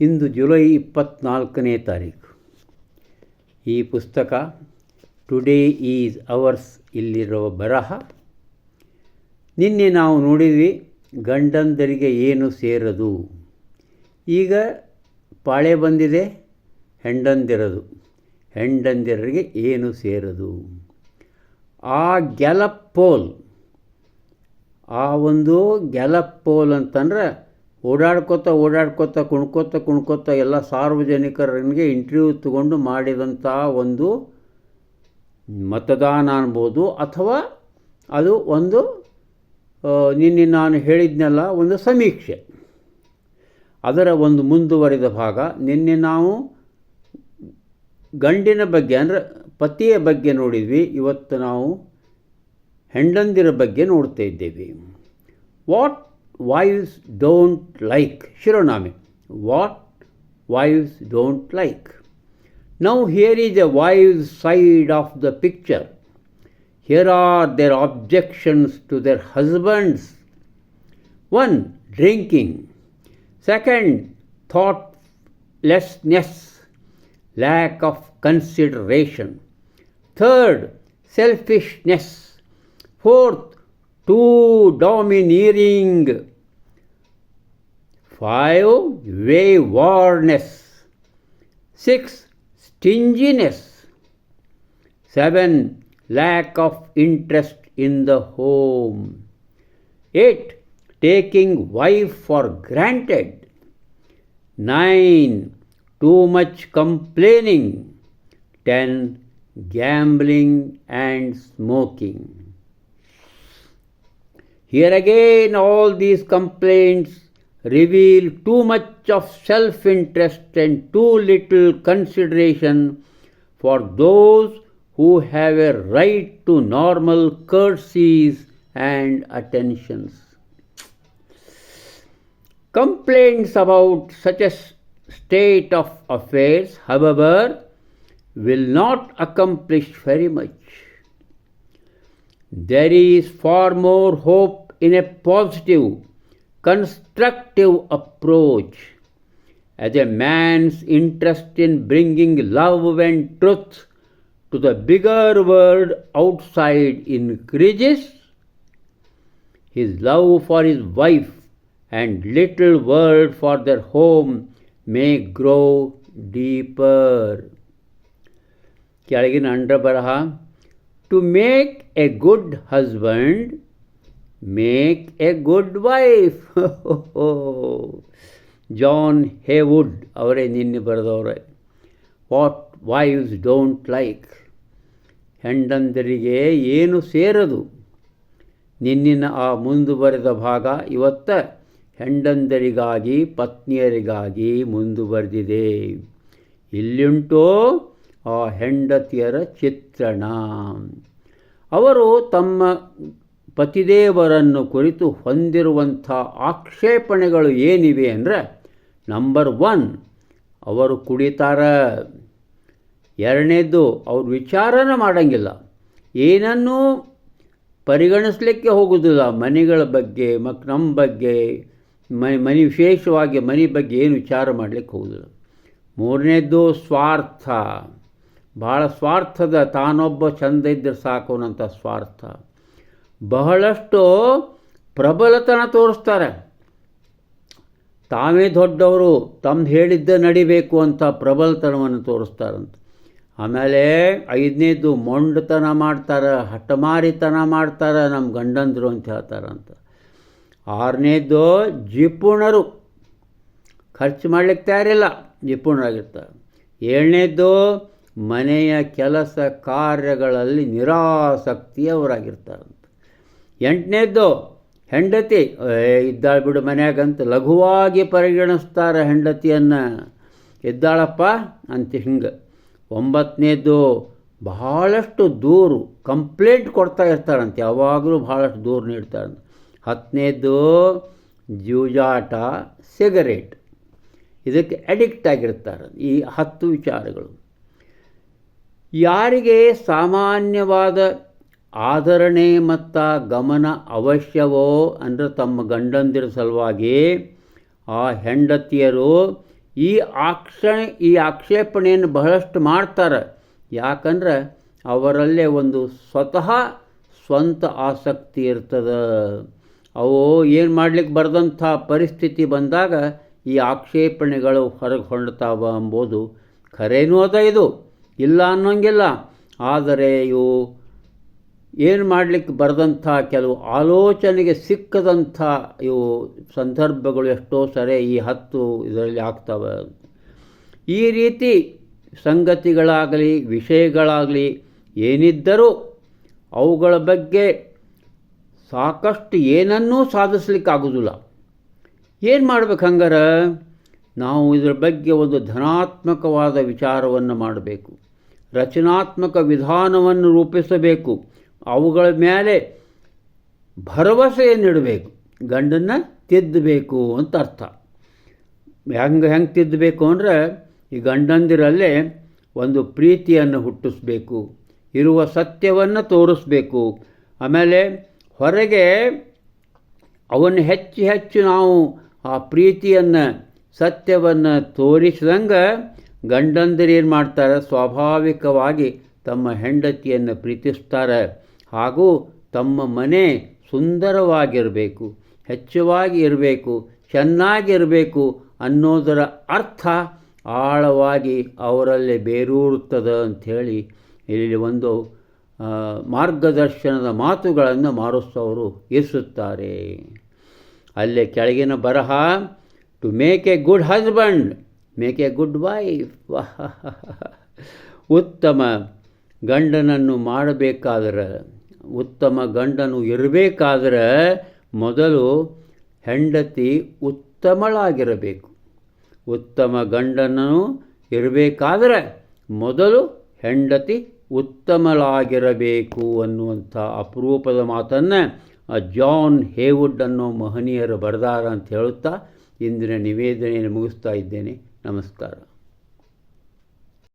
ಇಂದು July ಇಪ್ಪತ್ತ್ನಾಲ್ಕನೇ ತಾರೀಕು. ಈ ಪುಸ್ತಕ ಟುಡೇ ಈಸ್ ಅವರ್ಸ್ ಇಲ್ಲಿರುವ ಬರಹ. ನಿನ್ನೆ ನಾವು ನೋಡಿದ್ವಿ ಗಂಡಂದರಿಗೆ ಏನು ಸೇರದು. ಈಗ ಪಾಳೆ ಬಂದಿದೆ, ಹೆಂಡಂದಿರದು. ಹೆಂಡಂದಿರರಿಗೆ ಏನು ಸೇರದು? ಆ ಗೆಲಪ್ಪೋಲ್ ಆ ಒಂದು ಗೆಲಪ್ಪೋಲ್ ಅಂತಂದ್ರೆ ಓಡಾಡ್ಕೋತ ಓಡಾಡ್ಕೋತ, ಕುಣ್ಕೋತ ಕುಣ್ಕೋತ ಎಲ್ಲ ಸಾರ್ವಜನಿಕರಿಗೆ ಇಂಟರ್ವ್ಯೂ ತಗೊಂಡು ಮಾಡಿದಂಥ ಒಂದು ಮತದಾನ ಅನ್ಬೋದು. ಅಥವಾ ಅದು ಒಂದು ನಿನ್ನೆ ನಾನು ಹೇಳಿದ್ನೆಲ್ಲ, ಒಂದು ಸಮೀಕ್ಷೆ. ಅದರ ಒಂದು ಮುಂದುವರಿದ ಭಾಗ, ನಿನ್ನೆ ನಾವು ಗಂಡಿನ ಬಗ್ಗೆ, ಅಂದರೆ ಪತಿಯ ಬಗ್ಗೆ ನೋಡಿದ್ವಿ. ಇವತ್ತು ನಾವು ಹೆಂಡಂದಿರ ಬಗ್ಗೆ ನೋಡ್ತಾ ಇದ್ದೇವೆ. What wives don't like. shironami. What wives don't like. Now here is the wives' side of the picture. Here are their objections to their husbands. One, drinking. Second, thoughtlessness, lack of consideration. Third, selfishness. Fourth, too domineering. Five, waywardness. Six, stinginess. Seven, lack of interest in the home. Eight, taking wife for granted. Nine, too much complaining. 10. Gambling and smoking. Here again, all these complaints reveal too much of self interest and too little consideration for those who have a right to normal courtesies and attentions. Complaints about such a state of affairs, however, will not accomplish very much There is far more hope in a positive, constructive approach. As a man's interest in bringing love and truth to the bigger world outside increases, his love for his wife and little world for their home may grow deeper. ಕೆಳಗಿನ ಅಂಡ್ರ ಬರಹ to make a good husband make a good wife John Heywood ಅವರೇ, ನಿನ್ನೆ ಬರೆದವರೇ. What wives don't like ಹೆಂಡಂದರಿಗೆ ಏನು ಸೇರದು? ನಿನ್ನಿನ ಆ ಮುಂದುವರೆದ ಭಾಗ ಇವತ್ತ. ಹೆಂಡಂದರಿಗಾಗಿ, ಪತ್ನಿಯರಿಗಾಗಿ ಮುಂದುವರೆದಿದೆ ಇಲ್ಲಿಂಟೋ ಆ ಹೆಂಡತಿಯರ ಚಿತ್ರಣ. ಅವರು ತಮ್ಮ ಪತಿದೇವರನ್ನು ಕುರಿತು ಹೊಂದಿರುವಂಥ ಆಕ್ಷೇಪಣೆಗಳು ಏನಿವೆ ಅಂದರೆ ನಂಬರ್ ಒನ್ ಅವರು ಕುಡಿತಾರ. ಎರಡನೇದು, ಅವ್ರು ವಿಚಾರನ ಮಾಡೋಂಗಿಲ್ಲ. ಏನನ್ನೂ ಪರಿಗಣಿಸ್ಲಿಕ್ಕೆ ಹೋಗೋದಿಲ್ಲ. ಮನೆಗಳ ಬಗ್ಗೆ, ಮಕ್ ನಮ್ಮ ಬಗ್ಗೆ, ಮನೆ ಮನೆ ವಿಶೇಷವಾಗಿ ಮನೆ ಬಗ್ಗೆ ಏನು ವಿಚಾರ ಮಾಡಲಿಕ್ಕೆ ಹೋಗೋದಿಲ್ಲ. ಮೂರನೇದು, ಸ್ವಾರ್ಥ. ಭಾಳ ಸ್ವಾರ್ಥದ ತಾನೊಬ್ಬ ಚಂದ ಇದ್ದರೆ ಸಾಕು ಅನ್ನೋಂಥ ಸ್ವಾರ್ಥ. ಬಹಳಷ್ಟು ಪ್ರಬಲತನ ತೋರಿಸ್ತಾರೆ. ತಾವೇ ದೊಡ್ಡವರು, ತಮ್ದು ಹೇಳಿದ್ದ ನಡಿಬೇಕು ಅಂತ ಪ್ರಬಲತನವನ್ನು ತೋರಿಸ್ತಾರಂತ. ಆಮೇಲೆ ಐದನೇದು ಮೊಂಡತನ ಮಾಡ್ತಾರೆ, ಹಠಮಾರಿತನ ಮಾಡ್ತಾರೆ ನಮ್ಮ ಗಂಡಂದರು ಅಂತ ಹೇಳ್ತಾರಂತ. ಆರನೇದು ಜಿಪುಣರು. ಖರ್ಚು ಮಾಡಲಿಕ್ಕೆ ತಯಾರಿಲ್ಲ, ಜಿಪುಣರಾಗಿರ್ತಾರೆ. ಏಳನೇದು ಮನೆಯ ಕೆಲಸ ಕಾರ್ಯಗಳಲ್ಲಿ ನಿರಾಸಕ್ತಿಯವರಾಗಿರ್ತಾರಂತ. ಎಂಟನೇದ್ದು, ಹೆಂಡತಿ ಇದ್ದಾಳೆ ಬಿಡು ಮನೆಯಾಗಂತ ಲಘುವಾಗಿ ಪರಿಗಣಿಸ್ತಾರೆ ಹೆಂಡತಿಯನ್ನು. ಇದ್ದಾಳಪ್ಪ, ಅಂತ ಹಿಂಗೆ. ಒಂಬತ್ತನೇದು ಬಹಳಷ್ಟು ದೂರು, ಕಂಪ್ಲೇಂಟ್ ಕೊಡ್ತಾ ಇರ್ತಾರಂತೆ, ಯಾವಾಗಲೂ ಭಾಳಷ್ಟು ದೂರು ನೀಡ್ತಾರಂತೆ. ಹತ್ತನೇದು ಜೂಜಾಟ, ಸಿಗರೇಟ್. ಇದಕ್ಕೆ ಅಡಿಕ್ಟ್ ಆಗಿರ್ತಾರೆ ಈ ಹತ್ತು ವಿಚಾರಗಳು. ಯಾರಿಗೆ ಸಾಮಾನ್ಯವಾದ ಆದರಣೆ ಮತ್ತು ಗಮನ ಅವಶ್ಯವೋ ಅಂದರೆ ತಮ್ಮ ಗಂಡಂದಿರ ಸಲುವಾಗಿ ಆ ಹೆಂಡತಿಯರು ಈ ಆಕ್ಷ ಈ ಆಕ್ಷೇಪಣೆಯನ್ನು ಬಹಳಷ್ಟು ಮಾಡ್ತಾರೆ. ಯಾಕಂದ್ರೆ ಅವರಲ್ಲೇ ಒಂದು ಸ್ವತಃ ಸ್ವಂತ ಆಸಕ್ತಿ ಇರ್ತದೆ. ಅವು ಏನು ಮಾಡ್ಲಿಕ್ಕೆ ಬರೆದಂಥ ಪರಿಸ್ಥಿತಿ ಬಂದಾಗ ಈ ಆಕ್ಷೇಪಣೆಗಳು ಹೊರಗೆ ಹೊಂಡ್ತಾವ ಎಂಬುದು ಖರೇನೂ ಅದ ಇದು. ಇಲ್ಲ ಅನ್ನೋಂಗಿಲ್ಲ. ಆದರೆ ಇವು ಏನು ಮಾಡಲಿಕ್ಕೆ ಬರೆದಂಥ ಕೆಲವು ಆಲೋಚನೆಗೆ ಸಿಕ್ಕದಂಥ ಇವು ಸಂದರ್ಭಗಳು ಎಷ್ಟೋ ಸರಿ ಈ ಹತ್ತು ಇದರಲ್ಲಿ ಆಗ್ತವೆ. ಈ ರೀತಿ ಸಂಗತಿಗಳಾಗಲಿ, ವಿಷಯಗಳಾಗಲಿ ಏನಿದ್ದರೂ ಅವುಗಳ ಬಗ್ಗೆ ಸಾಕಷ್ಟು ಏನನ್ನೂ ಸಾಧಿಸ್ಲಿಕ್ಕಾಗೋದಿಲ್ಲ. ಏನು ಮಾಡ್ಬೇಕು ಹಂಗಾರೆ? ನಾವು ಇದರ ಬಗ್ಗೆ ಒಂದು ಧನಾತ್ಮಕವಾದ ವಿಚಾರವನ್ನು ಮಾಡಬೇಕು. ರಚನಾತ್ಮಕ ವಿಧಾನವನ್ನು ರೂಪಿಸಬೇಕು. ಅವುಗಳ ಮೇಲೆ ಭರವಸೆಯನ್ನಿಡಬೇಕು ಗಂಡನ್ನು ತಿದ್ದಬೇಕು ಅಂತ ಅರ್ಥ. ಹೆಂಗೆ ಹೆಂಗೆ ತಿದ್ದಬೇಕು ಅಂದರೆ, ಈ ಗಂಡಂದಿರಲ್ಲೇ ಒಂದು ಪ್ರೀತಿಯನ್ನು ಹುಟ್ಟಿಸ್ಬೇಕು, ಇರುವ ಸತ್ಯವನ್ನು ತೋರಿಸ್ಬೇಕು. ಆಮೇಲೆ ಹೊರಗೆ ಅವನ್ನು ಹೆಚ್ಚು ಹೆಚ್ಚು ನಾವು ಆ ಪ್ರೀತಿಯನ್ನು, ಸತ್ಯವನ್ನು ತೋರಿಸಿದಂಗೆ ಗಂಡಂದಿರು ಏನು ಮಾಡ್ತಾರೆ? ಸ್ವಾಭಾವಿಕವಾಗಿ ತಮ್ಮ ಹೆಂಡತಿಯನ್ನು ಪ್ರೀತಿಸ್ತಾರೆ. ಹಾಗೂ ತಮ್ಮ ಮನೆ ಸುಂದರವಾಗಿರಬೇಕು, ಹೆಚ್ಚವಾಗಿ ಇರಬೇಕು ಚೆನ್ನಾಗಿರಬೇಕು ಅನ್ನೋದರ ಅರ್ಥ ಆಳವಾಗಿ ಅವರಲ್ಲಿ ಬೇರೂರುತ್ತದೆ ಅಂಥೇಳಿ ಇಲ್ಲಿ ಒಂದು ಮಾರ್ಗದರ್ಶನದ ಮಾತುಗಳನ್ನು ಮಾರುತ್ತವರು ಇರಿಸುತ್ತಾರೆ. ಅಲ್ಲೇ ಕೆಳಗಿನ ಬರಹ to make a good husband make a good wife ಉತ್ತಮ ಗಂಡನನ್ನು ಮಾಡಬೇಕಾದ್ರೆ, ಉತ್ತಮ ಗಂಡನು ಇರಬೇಕಾದ್ರೆ ಮೊದಲು ಹೆಂಡತಿ ಉತ್ತಮಳಾಗಿರಬೇಕು. ಉತ್ತಮ ಗಂಡನನು ಇರಬೇಕಾದ್ರೆ ಮೊದಲು ಹೆಂಡತಿ ಉತ್ತಮಳಾಗಿರಬೇಕು ಅನ್ನುವಂಥ ಅಪರೂಪದ ಮಾತನ್ನು ಜಾನ್ ಹೇವುಡ್ ಅನ್ನೋ ಮಹನೀಯರು ಬರೆದಾರ ಅಂತ ಹೇಳುತ್ತಾ ಇಂದಿನ ನಿವೇದನೆಯನ್ನು ಮುಗಿಸ್ತಾ ಇದ್ದೇನೆ. नमस्कार।